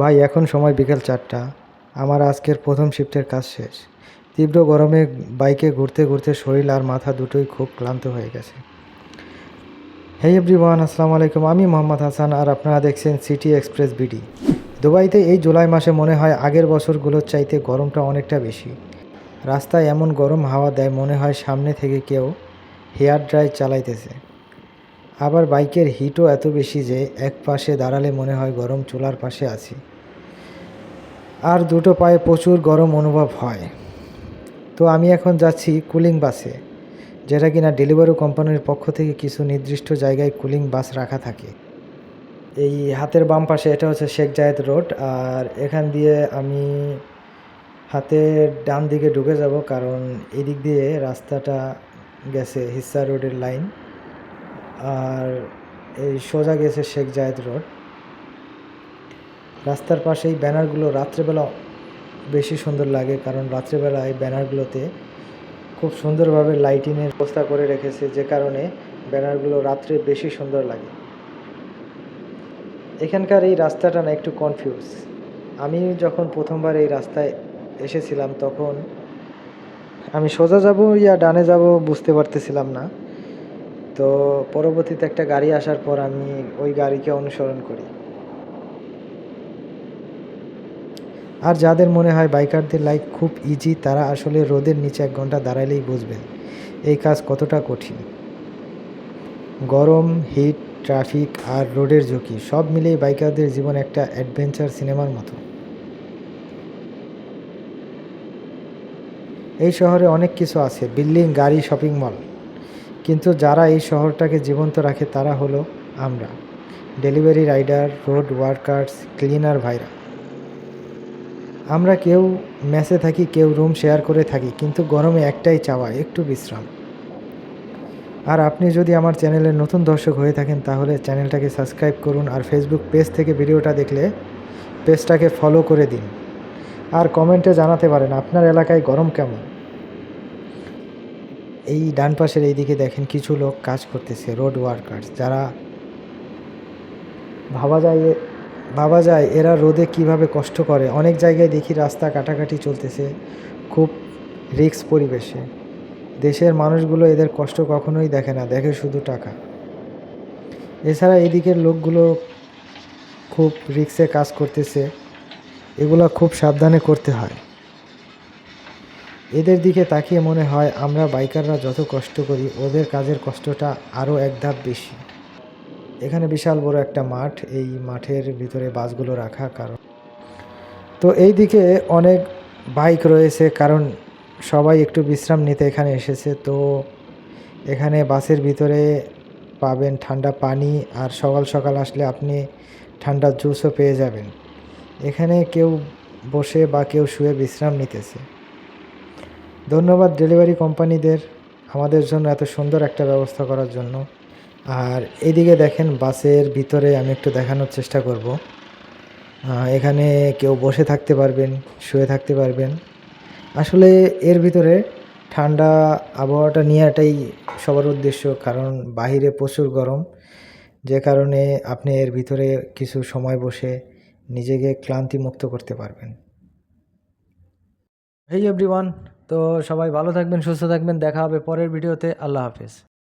ভাই, এখন সময় বিকেল চারটা। আমার আজকের প্রথম শিফটের কাজ শেষ। তীব্র গরমে বাইকে ঘুরতে ঘুরতে শরীর আর মাথা দুটোই খুব ক্লান্ত হয়ে গেছে। হে এভরিওয়ান আসসালামু আলাইকুম। আমি মোহাম্মদ হাসান আর আপনারা দেখছেন সিটি এক্সপ্রেস বিডি দুবাইতে এই জুলাই মাসে মনে হয় আগের বছরগুলোর চাইতে গরমটা অনেকটা বেশি। রাস্তায় এমন গরম হাওয়া দেয় মনে হয় সামনে থেকে কেউ হেয়ার ড্রাই চালাইতেছে। আবার বাইকের হিটও এত বেশি যে এক পাশে দাঁড়ালে মনে হয় গরম চুলার পাশে আছি। আর দুটো পায়ে প্রচুর গরম অনুভব হয়। তো আমি এখন যাচ্ছি কুলিং বাসে, যেটা কিনা ডেলিভারি কোম্পানির পক্ষ থেকে কিছু নির্দিষ্ট জায়গায় কুলিং বাস রাখা থাকে। এই হাতের বাম পাশে এটা হচ্ছে শেখ জায়েদ রোড, আর এখান দিয়ে আমি হাতের ডান দিকে ঢুকে যাব, কারণ এদিক দিয়ে রাস্তাটা গেছে হিস্সা রোডের লাইন। আর এই সোজা গেছে শেখ জায়েদ রোড। রাস্তার পাশে এই ব্যানারগুলো রাত্রেবেলা বেশি সুন্দর লাগে, কারণ রাত্রেবেলা এই ব্যানারগুলোতে খুব সুন্দরভাবে লাইটিংয়ের ব্যবস্থা করে রেখেছে, যে কারণে ব্যানারগুলো রাত্রে বেশি সুন্দর লাগে। এখানকার এই রাস্তাটা না একটু কনফিউজ আমি যখন প্রথমবার এই রাস্তায় এসেছিলাম, তখন আমি সোজা যাব ইয়া ডানে যাব বুঝতে পারতেছিলাম না। তো পরবর্তীতে একটা গাড়ি আসার পর আমি ওই গাড়িকে অনুসরণ করি। আর যাদের মনে হয় বাইকারদের লাইফ খুব ইজি তারা আসলে রোদের নিচে এক ঘণ্টা দাঁড়ালেই বুঝবেন এই কাজ কতটা কঠিন। গরম হিট ট্রাফিক আর রোডের ঝুঁকি সব মিলিয়ে বাইকারদের জীবন একটা অ্যাডভেঞ্চার সিনেমার মতো। এই শহরে অনেক কিছু আছে, বিল্ডিং, গাড়ি শপিং মল কিন্তু যারা এই শহরটাকে জীবন্ত রাখে তারা হলো আমরা। Delivery rider, road workers, cleaner ভাইরা। আমরা কেউ মেসে থাকি, কেউ রুম শেয়ার করে থাকি, কিন্তু গরমে একটাই চাওয়া, একটু বিশ্রাম। আর আপনি যদি আমার চ্যানেলের নতুন দর্শক হয়ে থাকেন, তাহলে চ্যানেলটাকে সাবস্ক্রাইব করুন আর ফেসবুক পেজ থেকে ভিডিওটা দেখলে পেজটাকে ফলো করে দিন। আর কমেন্টে জানাতে পারেন, আপনার এলাকায় গরম কেমন? এই ডান পাশের এইদিকে দেখেন কিছু লোক কাজ করতেছে রোড ওয়ার্কার্স যারা ভাবা যায় ভাবা যায় এরা রোদে কীভাবে কষ্ট করে। অনেক জায়গায় দেখি রাস্তা কাটাকাটি চলতেছে, খুব রিক্স পরিবেশে। দেশের মানুষগুলো এদের কষ্ট কখনোই দেখে না, দেখে শুধু টাকা। এছাড়া এদিকের লোকগুলো খুব রিক্সে কাজ করতেছে, এগুলো খুব সাবধানে করতে হয়। এদের দিকে তাকিয়ে মনে হয় আমরা বাইকাররা যত কষ্ট করি, ওদের কাজের কষ্টটা আরও এক ধাপ বেশি। এখানে বিশাল বড় একটা মাঠ, এই মাঠের ভিতরে বাসগুলো রাখা কারণ। তো এই দিকে অনেক বাইক রয়েছে, কারণ সবাই একটু বিশ্রাম নিতে এখানে এসেছে। তো এখানে বাসের ভিতরে পাবেন ঠান্ডা পানি আর সকাল সকাল আসলে আপনি ঠান্ডা জুসও পেয়ে যাবেন। এখানে কেউ বসে বা কেউ শুয়ে বিশ্রাম নিতেছে। ধন্যবাদ ডেলিভারি কোম্পানিদের আমাদের জন্য এত সুন্দর একটা ব্যবস্থা করার জন্য। আর এদিকে দেখেন বাসের ভিতরে আমি একটু দেখানোর চেষ্টা করব। এখানে কেউ বসে থাকতে পারবেন, শুয়ে থাকতে পারবেন। আসলে এর ভিতরে ঠান্ডা আবহাওয়াটা নেওয়াটাই সবার উদ্দেশ্য, কারণ বাহিরে প্রচুর গরম। যে কারণে আপনি এর ভিতরে কিছু সময় বসে নিজেকে ক্লান্তি মুক্ত করতে পারবেন। হেই এভরিওয়ান তো সবাই ভালো থাকবেন সুস্থ থাকবেন দেখা হবে পরের ভিডিওতে। আল্লাহ হাফেজ।